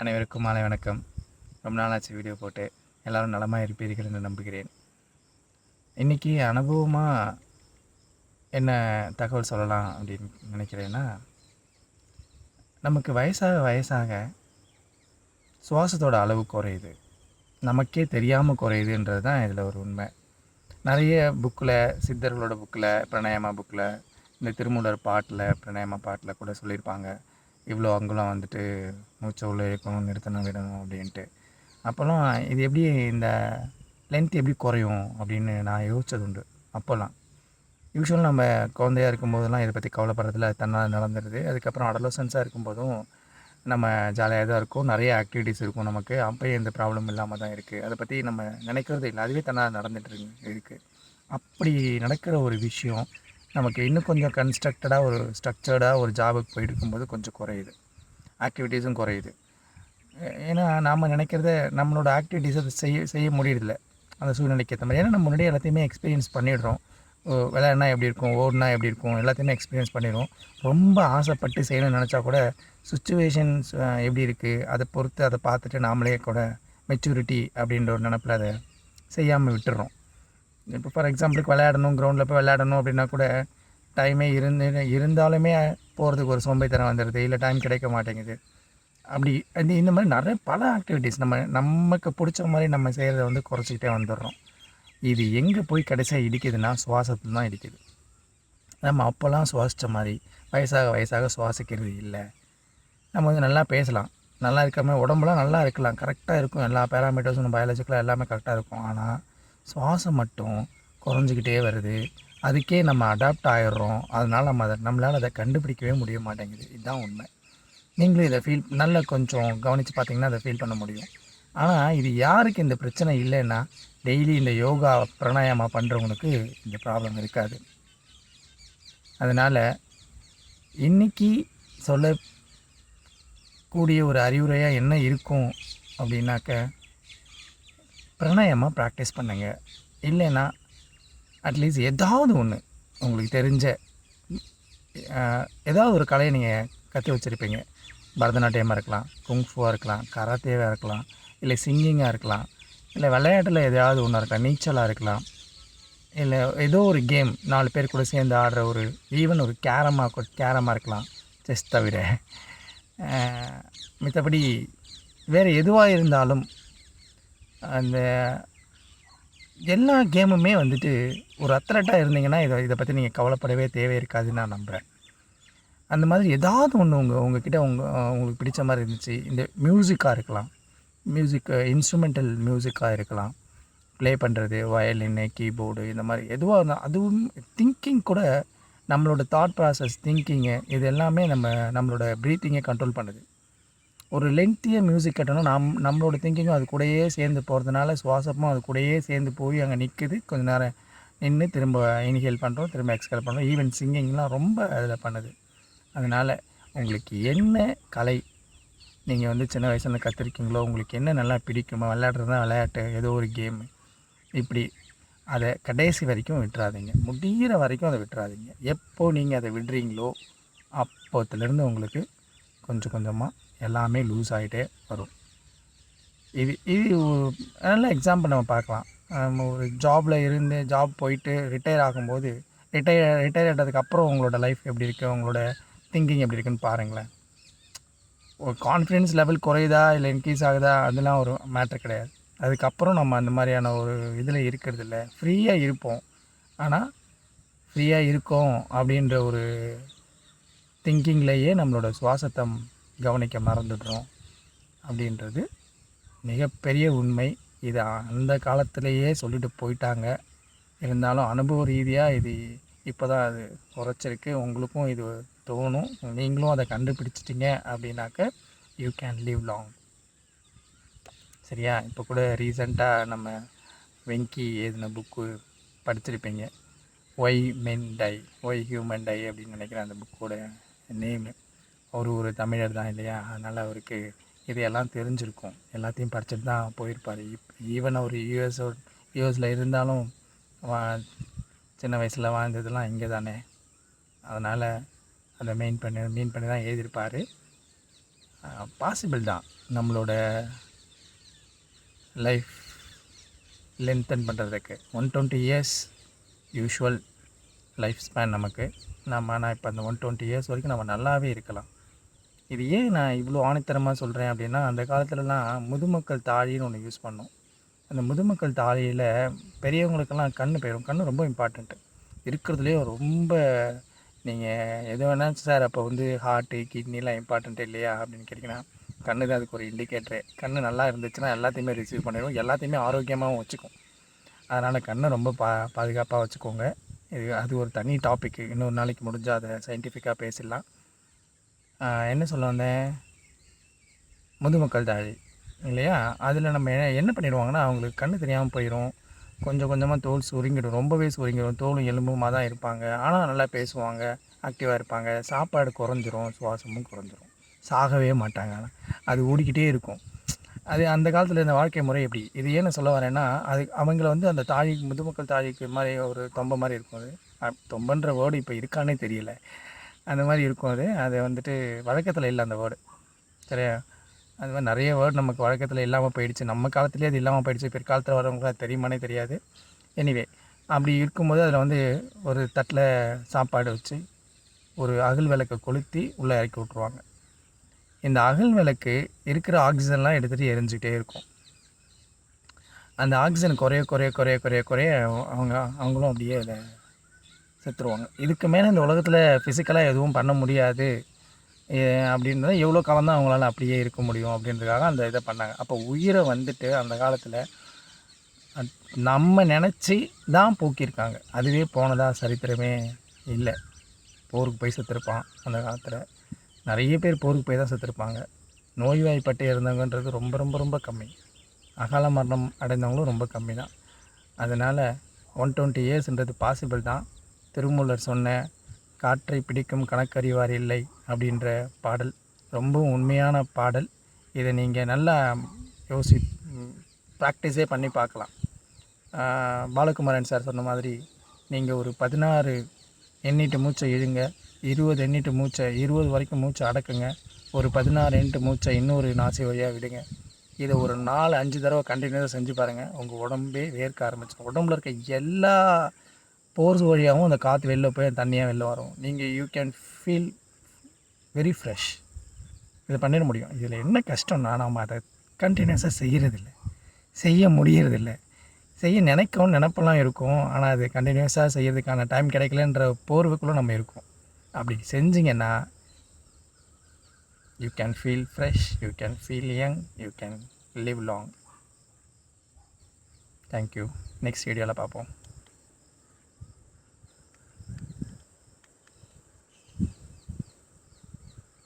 அனைவருக்கும் மாலை வணக்கம். ரொம்ப நாளாச்சு வீடியோ போட்டு எல்லோரும் நலமாக இருப்பீர்கள் என்று நம்புகிறேன். இன்றைக்கி அனுபவமாக என்ன தகவல் சொல்லலாம் அப்படின்னு நினைக்கிறேன்னா நமக்கு வயசாக வயசாக சுவாசத்தோட அளவு குறையுது. நமக்கே தெரியாமல் குறையுதுன்றது தான் இதில் ஒரு உண்மை. நிறைய புக்கில் சித்தர்களோட புக்கில் பிரணயமா புக்கில் இந்த திருமூலர் பாட்டில் பிரணயமா பாட்டில் கூட சொல்லியிருப்பாங்க. இவ்வளோ அங்குலம் வந்துட்டு மூச்சை உள்ள இழுக்கணும் நிறுத்தணும் விடணும் அப்படின்ட்டு. அப்போல்லாம் இது எப்படி இந்த லென்த் எப்படி குறையும் அப்படின்னு நான் யோசிச்சது உண்டு. அப்போல்லாம் யூஸ்வல் நம்ம குழந்தையா இருக்கும்போதெல்லாம் இதை பற்றி கவலைப்படுறதுல தன்னால் நடந்துடுது. அதுக்கப்புறம் அடலோசன்ஸாக இருக்கும்போதும் நம்ம ஜாலியாக தான் இருக்கும். நிறைய ஆக்டிவிட்டீஸ் இருக்கும் நமக்கு. அப்போயே எந்த ப்ராப்ளம் இல்லாமல் தான் இருக்குது அதை பற்றி நம்ம நினைக்கிறது இல்லை. அதுவே தன்னால் நடந்துட்டு இருக்கு. இருக்குது அப்படி நடக்கிற ஒரு விஷயம் நமக்கு இன்னும் கொஞ்சம் கன்ஸ்ட்ரக்டடாக ஒரு ஸ்ட்ரக்சர்டாக ஒரு ஜாபுக்கு போயிட்டு கொஞ்சம் குறையுது. ஆக்டிவிட்டீஸும் குறையுது. ஏன்னா நாம் நினைக்கிறத நம்மளோட ஆக்டிவிட்டீஸ் அதை செய்ய செய்ய முடியறதில்ல. அந்த சூழ்நிலைக்கு ஏற்ற மாதிரி. ஏன்னா நம்ம முன்னாடியே எல்லாத்தையுமே எக்ஸ்பீரியன்ஸ் பண்ணிடுறோம். ஓ, விளையாடினா எப்படி இருக்கும்? ஓடுனா எப்படி இருக்கும்? எல்லாத்தையுமே எக்ஸ்பீரியன்ஸ் பண்ணிடுவோம் ரொம்ப ஆசைப்பட்டு செய்யணும்னு நினச்சா கூட சுச்சுவேஷன்ஸ் எப்படி இருக்குது அதை பொறுத்து அதை பார்த்துட்டு நாமளே கூட மெச்சூரிட்டி அப்படின்ற ஒரு நினப்பில் அதை செய்யாமல் விட்டுடுறோம் இப்போ ஃபார் எக்ஸாம்பிளுக்கு விளையாடணும் கிரவுண்டில் போய் விளையாடணும் அப்படின்னா கூட டைமே இருந்து இருந்தாலுமே போகிறதுக்கு ஒரு சோம்பேறித்தனம் வந்துடுது. இல்லை டைம் கிடைக்க மாட்டேங்குது. அப்படி இந்த இந்த மாதிரி நிறைய பல ஆக்டிவிட்டீஸ் நம்ம நமக்கு பிடிச்ச மாதிரி நம்ம செய்கிறத வந்து குறைச்சிக்கிட்டே வந்துடுறோம். இது எங்கே போய் கடைசியாக இடிக்குதுன்னா சுவாசத்தில் தான் இடிக்குது. நம்ம அப்போல்லாம் சுவாசித்த மாதிரி வயசாக வயசாக சுவாசிக்கிறது இல்லை. நம்ம வந்து நல்லா பேசலாம். நல்லா இருக்காமல் உடம்புலாம் நல்லா இருக்கலாம். கரெக்டாக இருக்கும். எல்லா பேராமீட்டர்ஸும் பயாலஜிக்கலாக எல்லாமே கரெக்டாக இருக்கும். ஆனால் சுவாசம் மட்டும் குறைஞ்சிக்கிட்டே வருது. அதுக்கே நம்ம அடாப்ட் ஆயிடுறோம். அதனால் நம்ம அதை நம்மளால் அதை கண்டுபிடிக்கவே முடிய மாட்டேங்குது. இதுதான் உண்மை. நீங்களும் இதை ஃபீல் நல்லா கொஞ்சம் கவனித்து பார்த்தீங்கன்னா அதை ஃபீல் பண்ண முடியும். ஆனால் இது யாருக்கு இந்த பிரச்சனை இல்லைன்னா டெய்லி இந்த யோகா பிராணாயாமா பண்ணுறவங்களுக்கு இந்த ப்ராப்ளம் இருக்காது. அதனால் இன்னைக்கு சொல்லக்கூடிய ஒரு அறிவுரையாக என்ன இருக்கும் அப்படின்னாக்க பிராணாயாமா ப்ராக்டிஸ் பண்ணுங்க. இல்லைன்னா அட்லீஸ்ட் ஏதாவது ஒன்று உங்களுக்கு தெரிஞ்ச ஏதாவது ஒரு கலையை நீங்கள் கற்று வச்சுருப்பீங்க. பரதநாட்டியமாக இருக்கலாம் குங்ஃபுவாக இருக்கலாம் கராத்தேவாக இருக்கலாம் இல்லை சிங்கிங்காக இருக்கலாம் இல்லை விளையாட்டில் எதாவது ஒன்றா இருக்கலாம் நீச்சலாக இருக்கலாம் இல்லை ஏதோ ஒரு கேம் நாலு பேர் கூட சேர்ந்து ஆடுற ஒரு ஈவன் ஒரு கேரமாக கேரமாக இருக்கலாம் செஸ் தவிர. அஹ், மித்தபடி வேறு எதுவாக இருந்தாலும் அந்த எல்லா கேமுமே வந்துட்டு ஒரு அத்லட்டாக இருந்தீங்கன்னா இதை இதை பற்றி நீங்கள் கவலைப்படவே தேவை இருக்காதுன்னு நான் நம்புகிறேன் அந்த மாதிரி ஏதாவது ஒன்று உங்கள் உங்ககிட்ட உங்கள் உங்களுக்கு பிடிச்ச மாதிரி இருந்துச்சு இந்த மியூசிக்காக இருக்கலாம். மியூசிக் இன்ஸ்ட்ருமெண்டல் மியூசிக்காக இருக்கலாம். ப்ளே பண்ணுறது வயலின்னு கீபோர்டு இந்த மாதிரி எதுவாக இருந்தால் அதுவும் திங்கிங் கூட நம்மளோட தாட் ப்ராசஸ் திங்கிங்கு இது எல்லாமே நம்ம நம்மளோட ப்ரீத்திங்கை கண்ட்ரோல் பண்ணுது. ஒரு லென்த்திய மியூசிக் கட்டணும். நம் நம்மளோட திங்கிங்கும் அது கூடயே சேர்ந்து போகிறதுனால சுவாசமும் அது கூடயே சேர்ந்து போய் அங்கே நிற்குது கொஞ்ச நேரம் நின்று திரும்ப இன்ஹேல் பண்ணுறோம் திரும்ப எக்ஸ்கேல் பண்ணுறோம் ஈவன் சிங்கிங்லாம் ரொம்ப அதில் பண்ணுது. அதனால் உங்களுக்கு என்ன கலை நீங்கள் வந்து சின்ன வயசுல கற்றுருக்கீங்களோ உங்களுக்கு என்ன நல்லா பிடிக்குமோ விளையாடுறது தான் விளையாட்டு ஏதோ ஒரு கேமு இப்படி அதை கடைசி வரைக்கும் விட்டுறாதீங்க. முடிகிற வரைக்கும் அதை விட்டுறாதீங்க. எப்போ நீங்கள் அதை விடுறீங்களோ அப்போத்துலேருந்து உங்களுக்கு கொஞ்சம் கொஞ்சமாக எல்லாமே லூஸ் ஆகிட்டே வரும். இது இது ஒரு நல்ல எக்ஸாம்பிள் நம்ம பார்க்கலாம். நம்ம ஒரு ஜாபில் இருந்து ஜாப் போயிட்டு ரிட்டையர் ஆகும்போது ரிட்டையர் ரிட்டையர் ஆனதுக்கு உங்களோட லைஃப் எப்படி இருக்குது உங்களோட திங்கிங் எப்படி இருக்குன்னு பாருங்களேன். ஒரு கான்ஃபிடென்ஸ் லெவல் குறையுதா? இல்லை இன்க்ரீஸ் ஆகுதா? அதெல்லாம் ஒரு மேட்ரு கிடையாது. அதுக்கப்புறம் நம்ம அந்த மாதிரியான ஒரு இதில் இருக்கிறது இல்லை. ஃப்ரீயாக இருப்போம். ஆனால் ஃப்ரீயாக இருக்கோம் அப்படின்ற ஒரு திங்கிங்லேயே நம்மளோட சுவாசத்தை கவனிக்க மறந்துடுறோம் அப்படின்றது மிகப்பெரிய உண்மை. இது அந்த காலத்திலேயே சொல்லிட்டு போயிட்டாங்க. இருந்தாலும் அனுபவ ரீதியாக இது இப்போ தான் அது குறைச்சிருக்கு. உங்களுக்கும் இது தோணும். நீங்களும் அதை கண்டுபிடிச்சிட்டிங்க அப்படின்னாக்க யூ கேன் லீவ் லாங் சரியா? இப்போ கூட ரீசண்டாக நம்ம வெங்கி எழுதின புக்கு படிச்சிருப்பீங்க. Why men die why human die அப்படின்னு நினைக்கிறேன் அந்த புக்கோட நேமு அவர் ஒரு தமிழர் தான் இல்லையா? அதனால் அவருக்கு இதையெல்லாம் தெரிஞ்சிருக்கும். எல்லாத்தையும் படிச்சுட்டு தான் போயிருப்பார். இப் ஈவன் அவர் யூஎஸ் யூஎஸில் இருந்தாலும் வா சின்ன வயசில் வாழ்ந்ததெல்லாம் இங்கே தானே. அதனால் அதை மெயின் பண்ணி மீன் பண்ணி தான் எழுதியிருப்பார். பாசிபிள் தான். நம்மளோட லைஃப் லென்த்தன் பண்ணுறதுக்கு one twenty years usual life span நமக்கு. நம்ம ஆனால் இப்போ அந்த ஒன் டுவெண்ட்டி இயர்ஸ் வரைக்கும் நம்ம நல்லாவே இருக்கலாம். இது ஏன் நான் இவ்வளோ ஆணித்தரமாக சொல்கிறேன் அப்படின்னா அந்த காலத்துலலாம் முதுமக்கள் தாழின்னு ஒன்று யூஸ் பண்ணோம். அந்த முதுமக்கள் தாழியில் பெரியவங்களுக்கெல்லாம் கண் போயிடும். கண் ரொம்ப இம்பார்ட்டண்ட்டு இருக்கிறதுலேயே ரொம்ப நீங்கள் எது வேணாலும் சார் அப்போ வந்து ஹார்ட்டு கிட்னிலாம் இம்பார்ட்டண்ட் இல்லையா அப்படின்னு கேட்டிங்கன்னா கண்ணு தான் அதுக்கு ஒரு இண்டிகேட்டரு கண் நல்லா இருந்துச்சுன்னா எல்லாத்தையுமே ரிசீவ் பண்ணிடும் எல்லாத்தையுமே ஆரோக்கியமாகவும் வச்சுக்கும். அதனால் கண்ணை ரொம்ப பா பாதுகாப்பாக வச்சுக்கோங்க. இது அது ஒரு தனி டாபிக் இன்னொரு நாளைக்கு முடிஞ்சால் அதை சயின்டிஃபிக்காக பேசிடலாம். என்ன சொல்ல வந்தேன்? முதுமக்கள் தாழி இல்லையா? அதில் நம்ம என்ன என்ன பண்ணிடுவாங்கன்னா அவங்களுக்கு கண்ணு தெரியாமல் போயிடும் கொஞ்சம் கொஞ்சமாக தோல் சுருங்கிடும். ரொம்பவே சுருங்கிடும். தோலும் எலும்புமாக தான் இருப்பாங்க. ஆனால் நல்லா பேசுவாங்க. ஆக்டிவாக இருப்பாங்க. சாப்பாடு குறைஞ்சிரும். சுவாசமும் குறைஞ்சிரும். சாகவே மாட்டாங்க. ஆனால் அது ஓடிக்கிட்டே இருக்கும். அது அந்த காலத்தில் இந்த வாழ்க்கை முறை எப்படி? இது ஏன்னு சொல்ல வரேன்னா அது அவங்கள வந்து அந்த தாழி முதுமக்கள் தாழிக்கு மாதிரி ஒரு தொம்பை மாதிரி இருக்கும். அது தொம்பன்ற வேர்டு இப்போ இருக்கானே தெரியல. அந்த மாதிரி இருக்கும் அது. அது வந்துட்டு வழக்கத்தில் இல்லை அந்த வேர்டு சரியா? அது மாதிரி நிறைய வேர்டு நமக்கு வழக்கத்தில் இல்லாமல் போயிடுச்சு. நம்ம காலத்துலேயே அது இல்லாமல் போயிடுச்சு. பிற்காலத்தில் வரவங்களுக்கு அது தெரியுமானே தெரியாது. எனிவே அப்படி இருக்கும்போது அதில் வந்து ஒரு தட்டில் சாப்பாடு வச்சு ஒரு அகல் விளக்கை கொளுத்தி உள்ளே இறக்கி விட்ருவாங்க இந்த அகல் விளக்கு இருக்கிற ஆக்சிஜன்லாம் எடுத்துகிட்டு எரிஞ்சுக்கிட்டே இருக்கும். அந்த ஆக்சிஜன் குறைய குறைய குறைய குறைய குறைய அவங்க அவங்களும் அப்படியே அதை செத்துருவாங்க. இதுக்கு மேலே இந்த உலகத்தில் ஃபிசிக்கலாக எதுவும் பண்ண முடியாது. அப்படின்றத எவ்வளோ காலம் தான் அவங்களால அப்படியே இருக்க முடியும் அப்படின்றதுக்காக அந்த இதை பண்ணாங்க. அப்போ உயிரை வந்துட்டு அந்த காலத்தில் நம்ம நினச்சி தான் போக்கியிருக்காங்க. அதுவே போனதாக சரித்திரமே இல்லை. போருக்கு போய் செத்துருப்பான் அந்த காலத்தில். நிறைய பேர் போருக்கு போய் தான் செத்துருப்பாங்க. நோய்வாய்ப்பட்டு இருந்தவங்கன்றது ரொம்ப ரொம்ப ரொம்ப கம்மி. அகால மரணம் அடைந்தவங்களும் ரொம்ப கம்மி தான் அதனால் ஒன் டுவெண்ட்டி இயர்ஸ்ன்றது பாசிபிள் தான். திருமூலர் சொன்ன காற்றை பிடிக்கும் கணக்கறிவார் இல்லை அப்படின்ற பாடல். ரொம்பவும் உண்மையான பாடல். இதை நீங்கள் நல்லா யோசி ப்ராக்டிஸே பண்ணி பார்க்கலாம். பாலகுமாரன் சார் சொன்ன மாதிரி நீங்கள் ஒரு பதினாறு எண்ணிட்டு மூச்சை இழுங்க இருபது எண்ணிட்டு மூச்சை இருபது வரைக்கும் மூச்சை அடக்குங்க ஒரு பதினாறு எண்ணிட்டு மூச்சை இன்னொரு நாசி வழியாக விடுங்க. இதை ஒரு நாலு அஞ்சு தடவை கண்டினியூஸாக செஞ்சு பாருங்கள் உங்கள் உடம்பே வேர்க்க ஆரம்பிச்சிடும். உடம்புல இருக்க எல்லா போர்ஸ் வழியாகவும் அந்த காற்று வெளில போய் தண்ணியாக வெளில வரும். நீங்கள் you can feel very fresh இதை பண்ணிட முடியும். இதில் என்ன கஷ்டம்னா நம்ம அதை கண்டினியூஸாக செய்கிறதில்ல செய்ய முடியறதில்ல. செய்ய நினைக்கவும் நினப்பெல்லாம் இருக்கும். ஆனால் அது கண்டினியூஸாக செய்கிறதுக்கான டைம் கிடைக்கலன்ற போர்வுக்குள்ளே நம்ம இருக்கோம். அப்படி செஞ்சிங்கன்னா you can feel fresh you can feel young you can live long thank you next வீடியோவில் பார்ப்போம்.